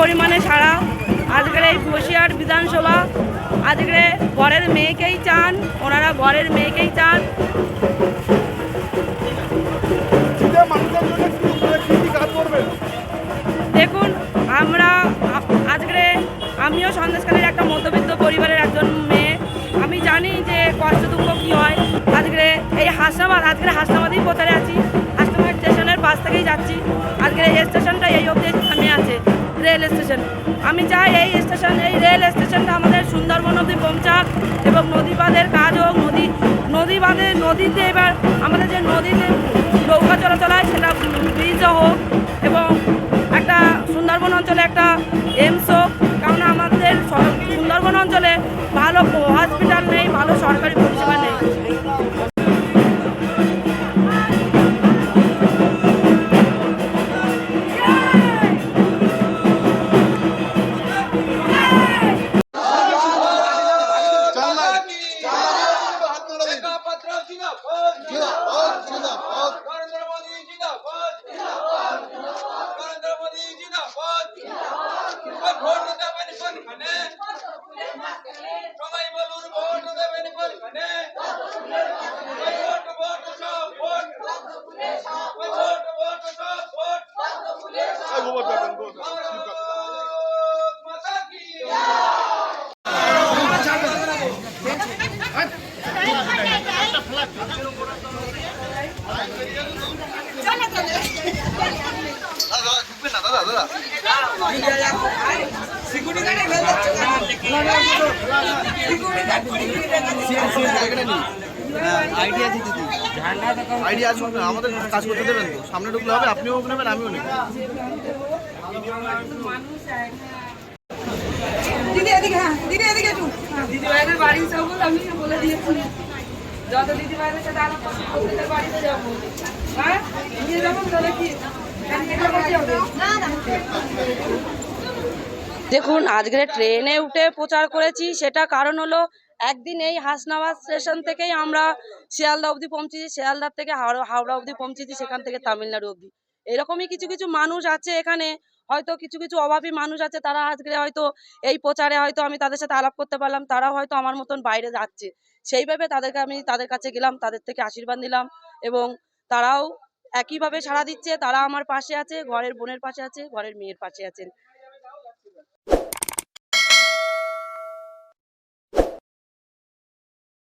পরিমাণে সারা আজকের এই বসিয়ার বিধানসভা আজকে ঘরের মেয়েকেই চান ওনারা ঘরের মেয়েকেই চান। দেখুন আমরা আজকে আমিও সন্দেশকালীর একটা মধ্যবিত্ত পরিবারের একজন মেয়ে। আমি জানি যে কষ্ট দুঃখ কী হয়। আজকে এই হাসনাবাদ আজকে হাসনাবাদেই প্রচারে আছি। পাশ থেকেই যাচ্ছি। আজকে এই স্টেশনটা এই অবধি থামে আছে, রেল স্টেশন। আমি চাই এই স্টেশন, এই রেল স্টেশনটা আমাদের সুন্দরবন অবধি পৌঁছাক এবং নদী বাঁধের কাজ হোক, নদী নদী বাঁধে নদীতে এবার আমাদের যে নদীতে নৌকা চলাচল হয় সেটা ব্রিজও হোক এবং একটা সুন্দরবন অঞ্চলে একটা এমস হোক সবাই বলুন ভোট দেবেন কোনখানে ভোট ভোট দেবেন গোবর ভারত মাতা কি আইডিয়া দিতে দিই আইডিয়া আছে আমাদের কাজ করতে দেবেন তো। সামনে ঢুকলে হবে আপনিও নেবেন আমিও নেব। দিদি এদিকে হ্যাঁ দিদি এদিকে একটু। দিদি ভাইদের বাড়ি যাব আমি বলে দিয়েছি। যত দিদি ভাইদের সাথে আলাপ বাড়িতে যাব। হ্যাঁ? নিয়ে যাব তাহলে কি? দেখুন আজকে ট্রেনে উঠে প্রচার করেছি, সেটা কারণ হলো একদিন এই হাসনাবাদ স্টেশন থেকেই আমরা শিয়ালদা অবধি পৌঁছেছি, শিয়ালদার থেকে হাওড়া হাওড়া অবধি পৌঁছেছি, সেখান থেকে তামিলনাড়ু অবধি। এরকমই কিছু কিছু মানুষ আছে এখানে, হয়তো কিছু কিছু অভাবী মানুষ আছে, তারা আজকে হয়তো এই প্রচারে হয়তো আমি তাদের সাথে আলাপ করতে পারলাম, তারাও হয়তো আমার মতন বাইরে যাচ্ছে। সেইভাবে তাদেরকে আমি তাদের কাছে গেলাম, তাদের থেকে আশীর্বাদ নিলাম এবং তারাও একইভাবে সাড়া দিচ্ছে, তারা আমার পাশে আছে, ঘরের বোনের পাশে আছে, ঘরের মেয়ের পাশে আছেন।